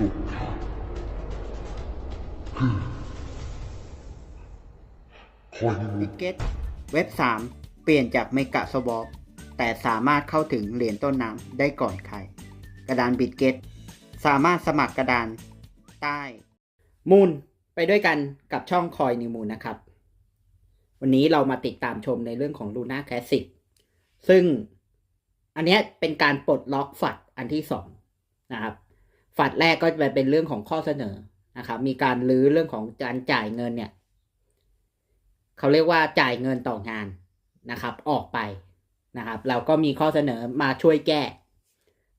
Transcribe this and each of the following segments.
สุดท้ายคือคอยนิบิมิตตเกตเว็บ 3 เปลี่ยนจากเมกะสวอปแต่สามารถเข้าถึงเหรียญต้นน้ำได้ก่อนใคร กระดานบิตเกตสามารถสมัครกระดานใต้ มูลไปด้วยกันกับช่องคอยนิมูลนะครับ วันนี้เรามาติดตามชมในเรื่องของ Luna Classic ซึ่งอันเนี้ยเป็นการปลดล็อกฝัดอันที่สองนะครับ ฝัดแรกก็จะเป็นเรื่องของข้อเสนอนะครับ มีการลื้อเรื่องของการจ่ายเงินเนี่ยเขาเรียกว่าจ่ายเงินต่องานนะครับ ออกไปนะครับ เราก็มีข้อเสนอมาช่วยแก้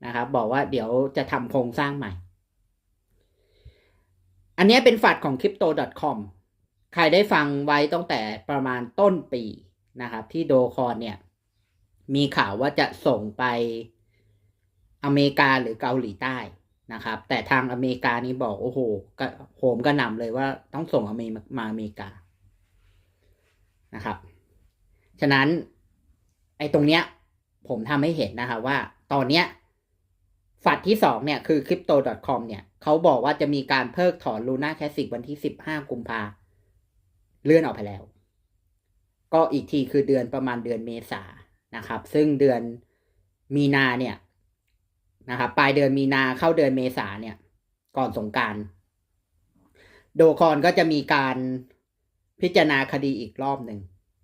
นะครับ บอกว่าเดี๋ยวจะทำโครงสร้างใหม่ อันนี้เป็นฝัดของ crypto.com ใครได้ฟังไว้ตั้งแต่ประมาณต้นปีนะครับ ที่โดคอนเนี่ย มีข่าวว่าจะส่งไปอเมริกาหรือเกาหลีใต้ นะครับ แต่ทางอเมริกานี่บอกโอ้โหโหมกระหน่ำเลยว่าต้องส่งอเมริมาอเมริกานะครับ ฉะนั้นไอ้ตรงเนี้ยผมทำให้เห็นนะครับว่าตอนเนี้ยฝัดที่สองเนี่ยคือ crypto.com เนี่ยเขาบอกว่าจะมีการเพิกถอน Luna Classic วันที่ 15 กุมภาเลื่อนออกไปแล้ว ก็อีกทีคือเดือนประมาณเดือนเมษานะครับ ซึ่งเดือนมีนาเนี่ย นะครับปลายเดือนมีนาเข้าเดือนเมษาเนี่ย ก่อนสงการโดคอนก็จะมีการพิจารณาคดีอีกรอบหนึ่ง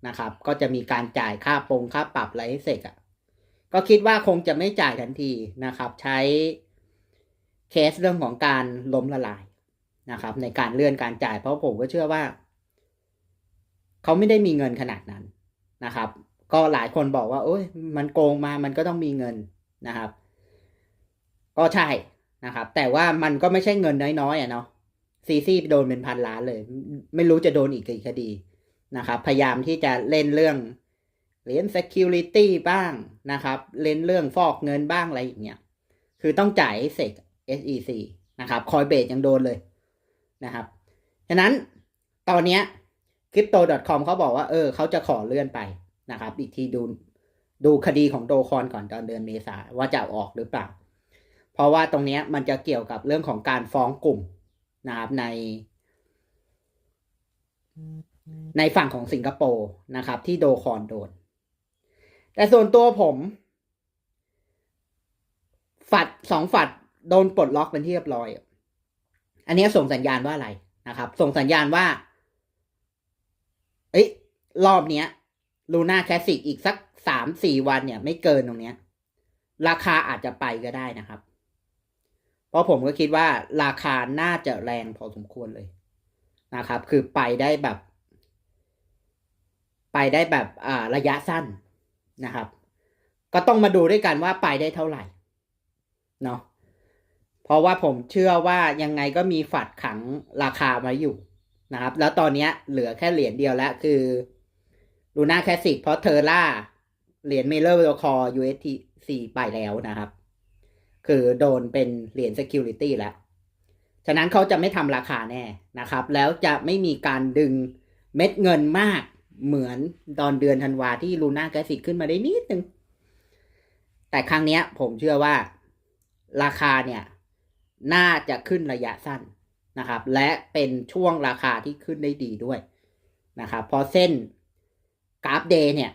นะครับ ก็จะมีการจ่ายค่าปรงค่าปรับอะไรให้เสร็จอะก็คิดว่าคงจะไม่จ่ายทันทีนะครับ ใช้เคสเรื่องของการล้มละลายนะครับ ในการเลื่อนการจ่ายเพราะผมก็เชื่อว่า เขาไม่ได้มีเงินขนาดนั้นนะครับ ก็หลายคนบอกว่า โอ้ยมันโกงมามันก็ต้องมีเงินนะครับ ก็ใช่นะครับ แต่ว่ามันก็ไม่ใช่เงินน้อยๆอะเนาะซีซีโดนเป็นพันล้านเลย ไม่รู้จะโดนอีกกี่คดีนะครับ พยายามที่จะเล่นเรื่องเหรียญ security บ้างนะครับ เล่นเรื่องฟอกเงินบ้างอะไรอย่างเงี้ยคือต้องจ่ายให้เสร็จ SEC นะครับคอยเบสยังโดนเลยนะครับฉะนั้นตอนเนี้ย crypto.com เขาบอกว่าเออเขาจะขอเลื่อนไปนะครับ อีกทีดูดูคดีของโดคอนก่อนตอนเดือนเมษาว่าจะออกหรือเปล่า เพราะว่าตรงนี้มันจะเกี่ยวกับเรื่องของการฟ้องกลุ่มนะครับใน ในฝั่งของสิงคโปร์นะครับ ที่โดคอนโดน แต่ส่วนตัวผม ฝัดสองฝัดโดนปลดล็อกเป็นที่เรียบร้อย อันนี้ส่งสัญญาณว่าอะไรนะครับ ส่งสัญญาณว่า เอ้ยรอบเนี้ยลูน่าแคสสิกอีกสักสามสี่วันเนี่ย ไม่เกินตรงเนี้ย ราคาอาจจะไปก็ได้นะครับ เพราะผมก็คิดว่าราคาน่าจะแรงพอสมควรเลยนะครับ คือไปได้แบบ ไปได้แบบอ่าระยะสั้นนะครับ ก็ต้องมาดูด้วยกันว่าไปได้เท่าไหร่เนาะเพราะว่าผมเชื่อว่ายังไงก็มีฝัดขังราคาไว้อยู่นะครับ แล้วตอนนี้เหลือแค่เหรียญเดียวแล้วคือลูน่าแคสิกเพราะเทอร่าเหรียญเมเลอร์คอ UST ไปแล้วนะครับ คือโดนเป็นเหรียญ Security แล้ว ฉะนั้นเขาจะไม่ทำราคาแน่นะครับ แล้วจะไม่มีการดึงเม็ดเงินมากเหมือนตอนเดือนธันวาที่ลูน่าแกสิกขึ้นมาได้นิดนึง แต่ครั้งนี้ผมเชื่อว่าราคาเนี่ย น่าจะขึ้นระยะสั้นนะครับ และเป็นช่วงราคาที่ขึ้นได้ดีด้วยนะครับพอเส้นกราฟเดย์เนี่ย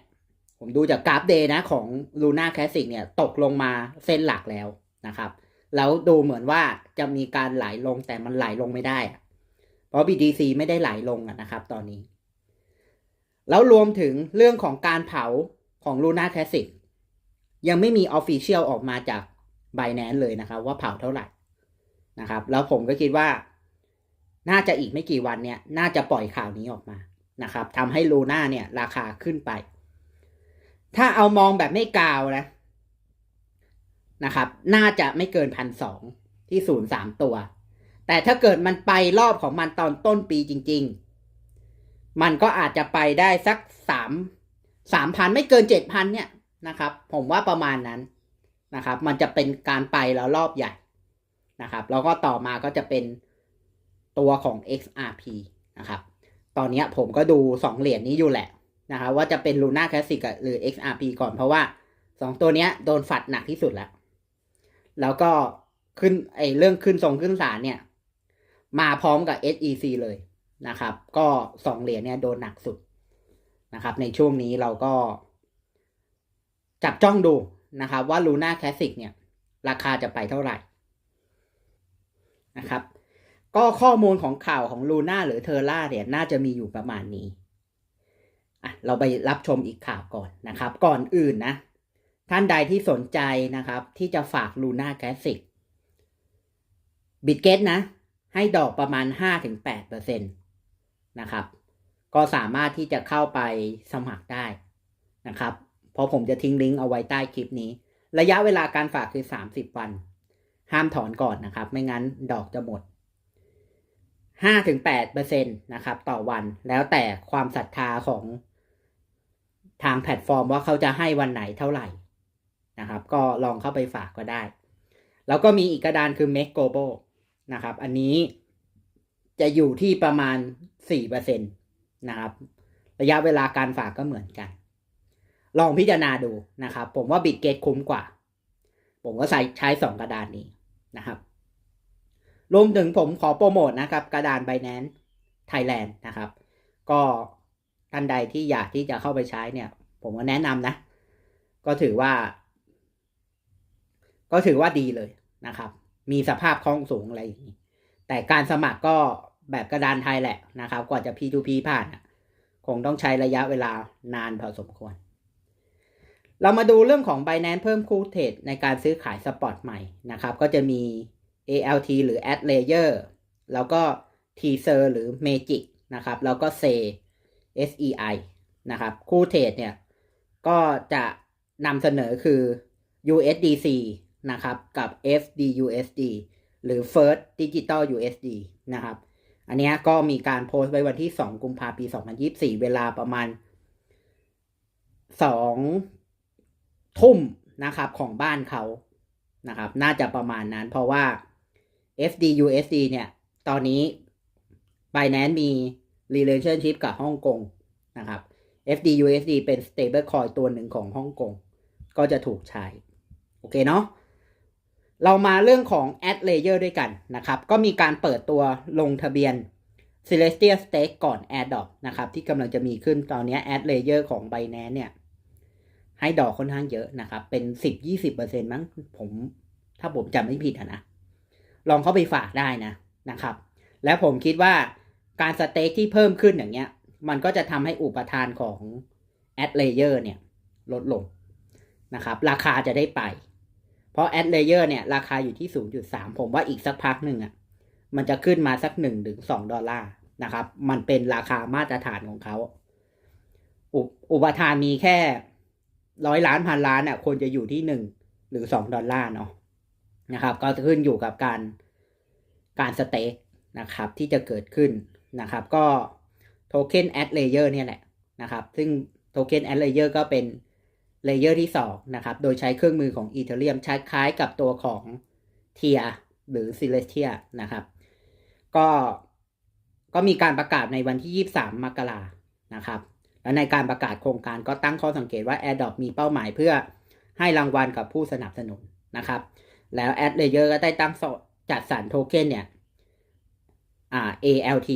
ผมดูจากกราฟเดย์นะของ Luna Classic เนี่ย ตกลงมาเส้นหลักแล้ว นะครับ แล้วดูเหมือนว่าจะมีการไหลลงแต่มันไหลลงไม่ได้ เพราะ BTC ไม่ได้ไหลลงนะครับ ตอนนี้ แล้วรวมถึงเรื่องของการเผาของ Luna Classic ยังไม่มี Official ออกมาจาก Binance เลยนะครับ ว่าเผาเท่าไหร่นะครับ แล้วผมก็คิดว่า น่าจะอีกไม่กี่วันเนี่ย น่าจะปล่อยข่าวนี้ออกมานะครับทำให้ Luna เนี่ย ราคาขึ้นไป ถ้าเอามองแบบไม่กาวนะ นะครับ น่าจะไม่เกินพันสองที่ศูนย์สามตัว แต่ถ้าเกิดมันไปรอบของมันตอนต้นปีจริง ๆ มันก็อาจจะไปได้สักสามสามพันไม่เกินเจ็ดพันเนี่ยนะครับ ผมว่าประมาณนั้นนะครับ มันจะเป็นการไปแล้วรอบใหญ่นะครับ แล้วก็ต่อมาก็จะเป็นตัวของ XRP นะครับ ตอนนี้ผมก็ดูสองเหรียญนี้อยู่แหละนะครับว่าจะเป็น Luna Classic หรือ XRP ก่อนเพราะว่าสองตัวนี้โดนฝัดหนักที่สุดแล้ว แล้วก็ขึ้นไอเรื่องขึ้นทรงขึ้นศาลเนี่ย มาพร้อมกับ SEC เลยนะครับ ก็สองเหรียญเนี่ยโดนหนักสุดนะครับ ในช่วงนี้เราก็ จับจ้องดูนะครับ ว่า Luna Classic เนี่ย ราคาจะไปเท่าไหร่นะครับ ก็ข้อมูลของข่าวของ Luna หรือ Terra เนี่ย น่าจะมีอยู่ประมาณนี้อะเราไปรับชมอีกข่าวก่อนนะครับ ก่อนอื่นนะ ท่านใดที่สนใจนะครับ ที่จะฝาก Luna Classic บิตเกตนะ ให้ดอกประมาณ 5-8%นะครับ ก็สามารถที่จะเข้าไปสมัครได้นะครับ เพราะผมจะทิ้งลิงก์เอาไว้ใต้คลิปนี้ ระยะเวลาการฝากคือ 30 วัน ห้ามถอนก่อนนะครับ ไม่งั้นดอกจะหมด 5-8%นะครับ ต่อวันแล้วแต่ความศรัทธาของทางแพลตฟอร์มว่าเขาจะให้วันไหนเท่าไหร่ นะครับ ก็ลองเข้าไปฝากก็ได้ แล้วก็มีอีกกระดานคือ Make Global นะครับ อันนี้จะอยู่ที่ประมาณ 4%นะครับ ระยะเวลาการฝากก็เหมือนกัน ลองพิจารณาดูนะครับ ผมว่าบิตเกตคุ้มกว่า ผมก็ใช้ใช้สองกระดานนี้นะครับ รวมถึงผมขอโปรโมทนะครับ กระดาน Binance Thailand นะครับ ก็ท่านใดที่อยากที่จะเข้าไปใช้เนี่ย ผมก็แนะนำนะ ก็ถือว่า ก็ถือว่าดีเลยนะครับ มีสภาพคล่องสูงอะไรอย่างนี้ แต่การสมัครก็แบบกระดานไทยแหละนะครับ กว่าจะ P2P ผ่านอะคงต้องใช้ระยะเวลานานพอสมควร เรามาดูเรื่องของ Binance เพิ่มคู่เทรดในการซื้อขายสปอตใหม่นะครับ ก็จะมี ALT หรือ Ad Layer แล้วก็ Teaser หรือ Magic นะครับ แล้วก็ SE SEI นะครับ คู่เทรดเนี่ย ก็จะนำเสนอคือ USDC นะครับ กับ FDUSD หรือ First Digital USD นะครับ อันนี้ก็มีการโพสต์ไว้วันที่ 2 กุมภาพันธ์ปี 2024 เวลาประมาณ 2 ทุ่มนะครับของบ้านเขานะครับ น่าจะประมาณนั้น เพราะว่า FDUSD เนี่ย ตอนนี้ Binance มี relationship กับฮ่องกงนะครับ FDUSD เป็น stable coin ตัวหนึ่งของฮ่องกง ก็จะถูกใช้ โอเคเนาะ เรามาเรื่องของ Ad Layer ด้วยกันนะครับ ก็มีการเปิดตัวลงทะเบียน Celestia Stake ก่อน AirDrop นะครับ ที่กำลังจะมีขึ้นตอนนี้ Ad Layer ของ Binance เนี่ย ให้ดอกค่อนข้างเยอะนะครับ เป็น 10-20%มั้งผมถ้าผมจำไม่ผิดะนะ ลองเข้าไปฝากได้นะนะครับ แล้วผมคิดว่าการสเต็กที่เพิ่มขึ้นอย่างเงี้ย มันก็จะทำให้อุปทานของ Ad Layer เนี่ยลดลงนะครับ ราคาจะได้ไป เพราะ Ad Layer เนี่ยราคาอยู่ที่ 0.3 ผมว่าอีกสักพักหนึ่งอะมันจะขึ้นมาสัก1ถึง2ดอลลาร์นะครับ มันเป็นราคามาตรฐานของเขาอุอุปทานมีแค่ร้อยล้านพันล้านอะควรจะอยู่ที่หนึ่งหรือสองดอลลาร์เนาะนะครับ ก็ขึ้นอยู่กับการการสเต็กนะครับ ที่จะเกิดขึ้นนะครับ ก็โทเค็นแอดเลเยอร์เนี่ยแหละนะครับ ซึ่งโทเค็นแอดเลเยอร์ก็เป็น เลเยอร์ที่2นะครับ โดยใช้เครื่องมือของ Ethereum ใช้คล้ายกับตัวของ TIA หรือ Celestia นะครับ ก็ก็มีการประกาศในวันที่ 23 มกรานะครับ และในการประกาศโครงการก็ตั้งข้อสังเกตว่า AirDrop มีเป้าหมายเพื่อให้รางวัลกับผู้สนับสนุนนะครับ แล้ว Ad Layer ก็ได้ตั้งจัดสรรโทเค็นเนี่ยอ่า ALT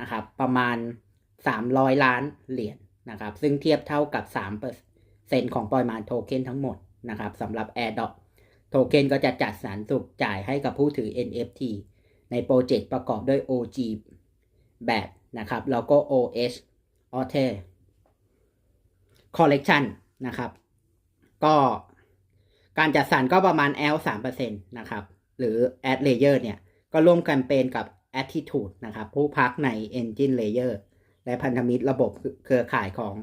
นะครับ ประมาณ 300 ล้านเหรียญนะครับ ซึ่งเทียบเท่ากับ3% เซนของปริมาณโทเค็นทั้งหมดนะครับสำหรับ AirDrop โทเค็นก็จะจัดสรรสุกจ่ายให้กับผู้ถือ NFT ในโปรเจกต์ประกอบด้วย OG แบบนะครับ แล้วก็ OH a u t e Collection นะครับ ก็การจัดสรรก็ประมาณ L 3%นะครับ หรือ Ad Layer เนี่ย ก็ร่วมแคมเปญกับ Attitude นะครับ ผู้พักใน Engine Layer และพันธมิตรระบบเครือข่ายของ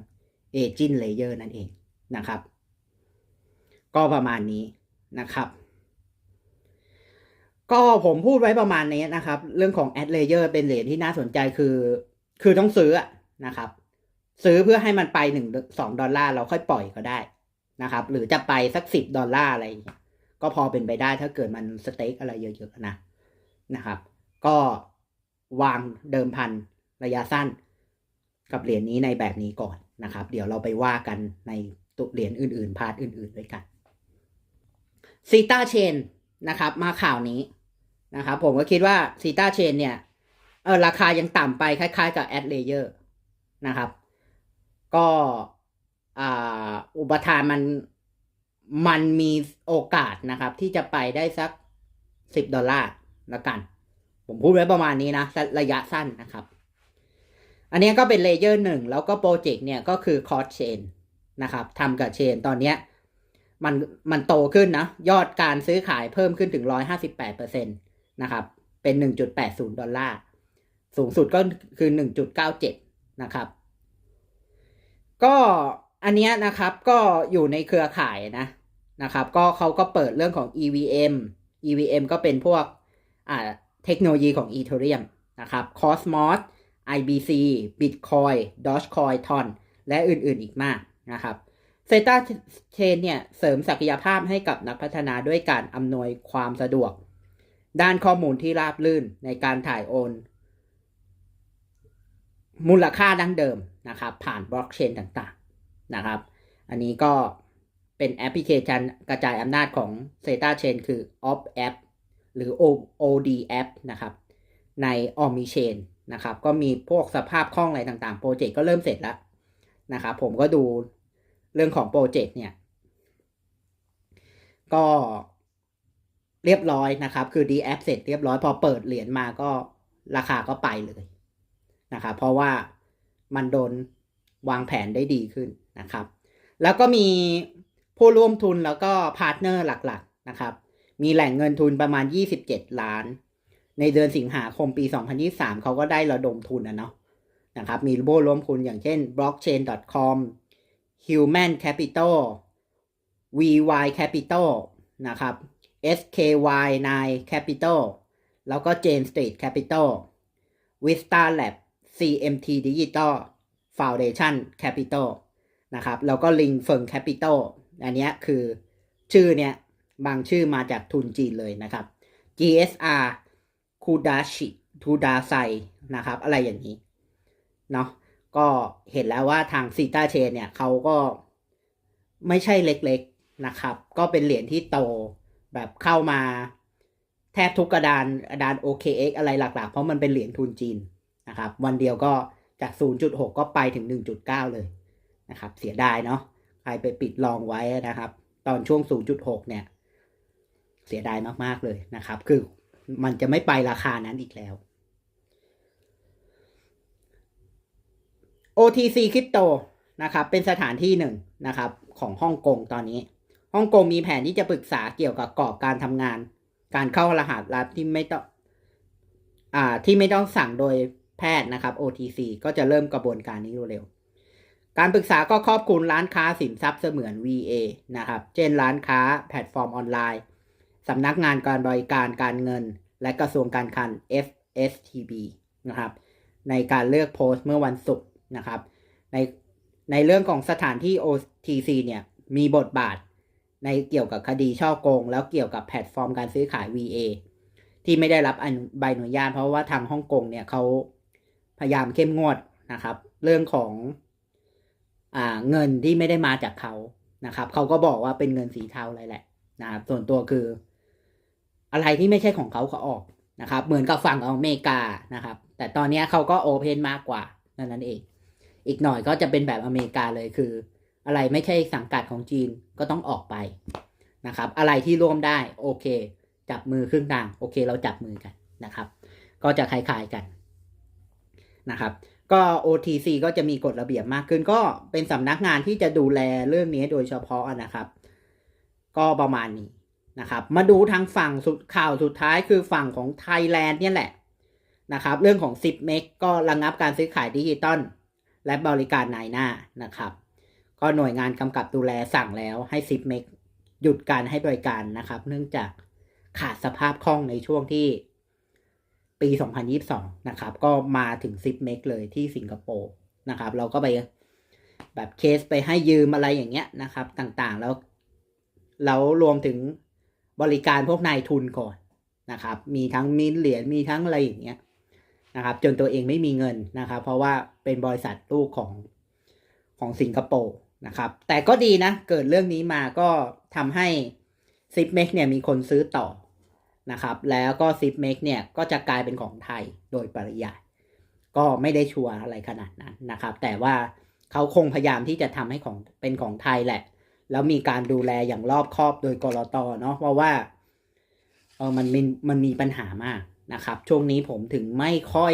Agent Layer นั่นเอง นะครับ ก็ประมาณนี้นะครับ ก็ผมพูดไว้ประมาณนี้นะครับ เรื่องของ Ad Layer เป็นเหรียญที่น่าสนใจคือ คือต้องซื้อนะครับ ซื้อเพื่อให้มันไปหนึ่งสองดอลลาร์เราค่อยปล่อยก็ได้นะครับ หรือจะไปสักสิบดอลลาร์อะไรก็พอเป็นไปได้ถ้าเกิดมันสเต็กอะไรเยอะๆนะนะครับ ก็วางเดิมพันระยะสั้นกับเหรียญนี้ในแบบนี้ก่อนนะครับ เดี๋ยวเราไปว่ากันใน ตุเหรียญอื่นๆ พาร์ทอื่น ๆ ด้วยกันซีตาเชนนะครับ มาข่าวนี้นะครับผมก็คิดว่าซีตาเชนเนี่ยเออราคายังต่ำไปคล้าย ๆ กับแอดเลเยอร์นะครับ ก็อ่าอุปทานมันมันมีโอกาสนะครับ ที่จะไปได้สักสิบดอลลาร์ละกัน ผมพูดไว้ประมาณนี้นะระยะสั้นนะครับ อันนี้ก็เป็นเลเยอร์หนึ่งแล้วก็โปรเจกต์เนี่ยก็คือคอร์สเชน นะครับทำกับเชนตอนเนี้ยมันมันโตขึ้นนะ ยอดการซื้อขายเพิ่มขึ้นถึง 158%นะครับ เป็น 1.80 ดอลลาร์ สูงสุดก็คือ 1.97 นะครับ ก็อันเนี้ยนะครับก็อยู่ในเครือข่ายนะนะครับ ก็เขาก็เปิดเรื่องของ EVM EVM ก็เป็นพวกอ่าเทคโนโลยีของ Ethereum นะครับ Cosmos IBC Bitcoin Dogecoin Ton และอื่นๆอีกมาก นะครับเซตาเชนเนี่ยเสริมศักยภาพให้กับนักพัฒนาด้วยการอำนวยความสะดวก ด้านข้อมูลที่ราบลื่นในการถ่ายโอน มูลค่าดั้งเดิมนะครับ ผ่านบล็อกเชนต่างๆนะครับ อันนี้ก็เป็นแอปพลิเคชันกระจายอำนาจของ z e t a Chain คือ Op App หรือ OD App นะครับใน Omni Chain นะครับ ก็มีพวกสภาพคล่องอะไรต่างๆ โปรเจกต์ก็เริ่มเสร็จแล้ว นะครับผมก็ดูเรื่องของโปรเจกต์เนี่ย ก็เรียบร้อยนะครับ คือ D App เสร็จเรียบร้อยพอเปิดเหรียญมาก็ราคาก็ไปเลยนะครับเพราะว่ามันโดนวางแผนได้ดีขึ้นนะครับ แล้วก็มีผู้ร่วมทุนแล้วก็พาร์ทเนอร์หลักๆนะครับ มีแหล่งเงินทุนประมาณ 27 ล้าน ในเดือนสิงหาคมปี 2023 เขาก็ได้ระดมทุนนะเนาะ นะครับ มีผู้ร่วมทุนอย่างเช่น blockchain.com Human Capital VY Capital นะครับ SKY9 Capital แล้วก็ Jane Street Capital Vista Lab CMT Digital Foundation Capital นะครับ แล้วก็ Link f e r n Capital อันนี้คือชื่อเนี้ยบางชื่อมาจากทุนจีนเลยนะครับ GSR Kudashi Kudasai นะครับ อะไรอย่างนี้ เนาะก็เห็นแล้วว่าทางซีตาเชนเนี่ยเขาก็ไม่ใช่เล็กๆนะครับ ก็เป็นเหรียญที่โตแบบเข้ามาแทบทุกกระดานกระดาน OKX อะไรหลักๆ เพราะมันเป็นเหรียญทุนจีนนะครับ วันเดียวก็จาก 0.6 ก็ไปถึง 1.9 เลยนะครับ เสียดายเนาะใครไปปิดลองไว้นะครับ ตอนช่วง 0.6 เนี่ย เสียดายมากๆเลยนะครับ คือมันจะไม่ไปราคานั้นอีกแล้ว OTC Crypto นะครับเป็นสถานที่หนึ่งนะครับของฮ่องกงตอนนี้ฮ่องกงมีแผนที่จะปรึกษาเกี่ยวกับกรอบการทำงาน การเข้ารหัสลับที่ไม่ต้องอ่าที่ไม่ต้องสั่งโดยแพทย์นะครับ OTC ก็จะเริ่มกระบวนการนี้เร็วๆการปรึกษาก็ครอบคลุมร้านค้าสินทรัพย์เสมือน VA นะครับเช่นร้านค้าแพลตฟอร์มออนไลน์สำนักงานการบริการการเงิน และกระทรวงการคลัง FSTB นะครับในการเลือกโพสต์เมื่อวันศุกร์ นะครับ ในในเรื่องของสถานที่ OTC เนี่ยมีบทบาทในเกี่ยวกับคดีช่อโกง แล้วเกี่ยวกับแพลตฟอร์มการซื้อขาย VA ที่ไม่ได้รับใบอนุญาตเพราะว่าทางฮ่องกงเนี่ยเขาพยายามเข้มงวดนะครับ เรื่องของอ่าเงินที่ไม่ได้มาจากเขานะครับเขาก็บอกว่าเป็นเงินสีเทาอะไรแหละนะครับส่วนตัวคือ อะไรที่ไม่ใช่ของเขาเขาออกนะครับ เหมือนกับฝั่งอเมริกานะครับ แต่ตอนนี้เขาก็โอเพนมากกว่านั่นนั่นเอง อีกหน่อยก็จะเป็นแบบอเมริกาเลยคือ อะไรไม่ใช่สังกัดของจีนก็ต้องออกไปนะครับ อะไรที่ร่วมได้โอเค จับมือครึ่งทางโอเค เราจับมือกันนะครับ ก็จะคล้ายๆกันนะครับ ก็ OTC ก็จะมีกฎระเบียบมากขึ้น ก็เป็นสำนักงานที่จะดูแลเรื่องนี้โดยเฉพาะนะครับ ก็ประมาณนี้นะครับ มาดูทางฝั่งสุดข่าวสุดท้ายคือฝั่งของไทยแลนด์เนี่ยแหละนะครับ เรื่องของ 10เมกก็ระงงับการซื้อขายดิจิตอล และบริการนายหน้านะครับ ก็หน่วยงานกำกับดูแลสั่งแล้วให้10เมกหยุดการให้บริการนะครับ เนื่องจากขาดสภาพคล่องในช่วงที่ปี 2022 นะครับ ก็มาถึง10เมกเลยที่สิงคโปร์นะครับ เราก็ไปแบบเคสไปให้ยืมอะไรอย่างเงี้ยนะครับ ต่างๆ แล้วแล้วรวมถึงบริการพวกนายทุนก่อนนะครับ มีทั้งมินเหรียญมีทั้งอะไรอย่างเงี้ย นะครับ จนตัวเองไม่มีเงินนะครับ เพราะว่าเป็นบริษัทลูกของของสิงคโปร์นะครับ แต่ก็ดีนะ เกิดเรื่องนี้มาก็ทำให้ซิปเมกเนี่ยมีคนซื้อต่อนะครับ แล้วก็ s i p m a k เนี่ยก็จะกลายเป็นของไทยโดยปริยาย ก็ไม่ได้ชัวร์อะไรขนาดนั้นนะครับ แต่ว่าเขาคงพยายามที่จะทำให้ของเป็นของไทยแหละ แล้วมีการดูแลอย่างรอบคอบโดยกรตเนาะเพราะว่าเออมันมีมันมีปัญหามาก นะครับ ช่วงนี้ผมถึงไม่ค่อย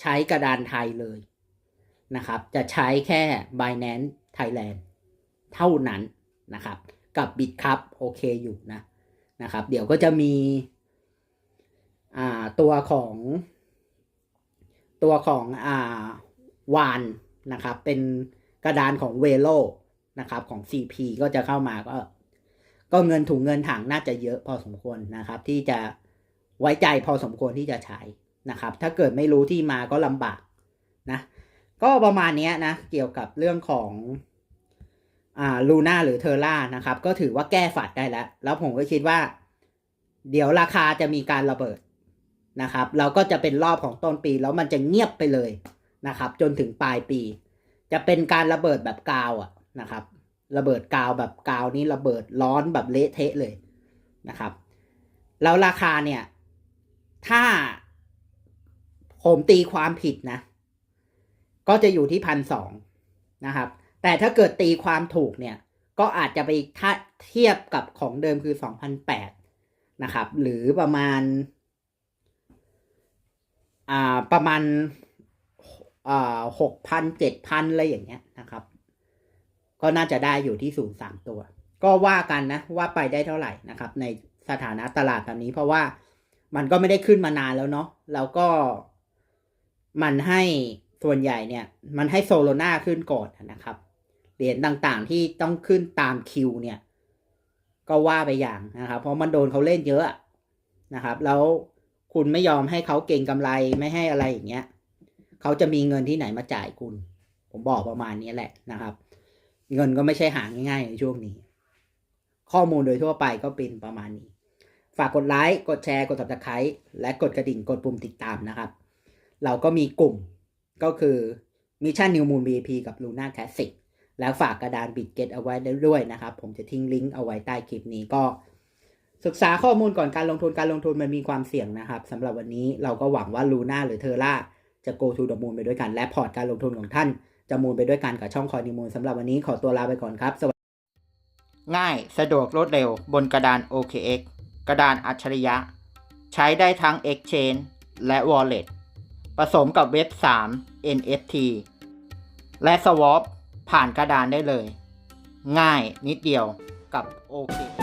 ใช้กระดานไทยเลยนะครับ จะใช้แค่ Binance Thailand เท่านั้นนะครับ กับ b i t c u p โอเคอยู่นะนะครับ เดี๋ยวก็จะมีอ่าตัวของ ตัวของอ่าวานนะครับ เป็นกระดานของเวโลนะครับของ CP ก็จะเข้ามาก็ ก็เงินถุงเงินถังน่าจะเยอะพอสมควรนะครับ ที่จะ ไว้ใจพอสมควรที่จะใช้นะครับ ถ้าเกิดไม่รู้ที่มาก็ลำบากนะ ก็ประมาณนี้นะ เกี่ยวกับเรื่องของอ่าลูน่าหรือเทอร่านะครับ ก็ถือว่าแก้ฝัดได้แล้ว แล้วผมก็คิดว่า เดี๋ยวราคาจะมีการระเบิดนะครับ เราก็จะเป็นรอบของต้นปี แล้วมันจะเงียบไปเลยนะครับ จนถึงปลายปี จะเป็นการระเบิดแบบกาวอะนะครับ ระเบิดกาวแบบกาวนี้ระเบิดร้อนแบบเละเทะเลยนะครับ แล้วราคาเนี่ย ถ้าผมตีความผิดนะ ก็จะอยู่ที่พันสองนะครับ แต่ถ้าเกิดตีความถูกเนี่ย ก็อาจจะไปถ้าเทียบกับของเดิมคือสองพันแปดนะครับ หรือประมาณ อ่า ประมาณอ่าหกพันเจ็ดพันอะไรอย่างเงี้ยนะครับ ก็น่าจะได้อยู่ที่ศูนย์สามตัว ก็ว่ากันนะว่าไปได้เท่าไหร่นะครับ ในสถานะตลาดแบบนี้เพราะว่า มันก็ไม่ได้ขึ้นมานานแล้วเนาะแล้วก็มันให้ส่วนใหญ่เนี่ย มันให้โซโลนาขึ้นก่อนนะครับ เหรียญต่างๆที่ต้องขึ้นตามคิวเนี่ย ก็ว่าไปอย่างนะครับ เพราะมันโดนเขาเล่นเยอะนะครับ แล้วคุณไม่ยอมให้เขาเก่งกำไรไม่ให้อะไรอย่างเงี้ยเขาจะมีเงินที่ไหนมาจ่ายคุณ ผมบอกประมาณนี้แหละนะครับ เงินก็ไม่ใช่หาง่ายๆในช่วงนี้ ข้อมูลโดยทั่วไปก็เป็นประมาณนี้ ฝากกดไลค์ กดแชร์ กด subscribe และกดกระดิ่ง กดปุ่มติดตามนะครับ เราก็มีกลุ่มก็คือ Mission New Moon BP กับ Luna Classic แล้วฝากกระดานบิดเกตเอาไว้ด้วยนะครับ ผมจะทิ้งลิงก์เอาไว้ใต้คลิปนี้ก็ ศึกษาข้อมูลก่อนการลงทุนการลงทุนมันมีความเสี่ยงนะครับสำหรับวันนี้เราก็หวังว่า Luna หรือ Terra จะ go to the moon ไปด้วยกันและพอร์ตการลงทุนของท่าน จะมูลไปด้วยกันกับช่องคอยนิมูลสำหรับวันนี้ขอตัวลาไปก่อนครับสวัสดีง่ายสะดวกรวดเร็วบนกระดาน OKX กระดานอัจฉริยะ ใช้ได้ทั้ง Exchange และ Wallet ผสมกับเว็บ 3 NFT และ Swap ผ่านกระดานได้เลย ง่ายนิดเดียวกับ OK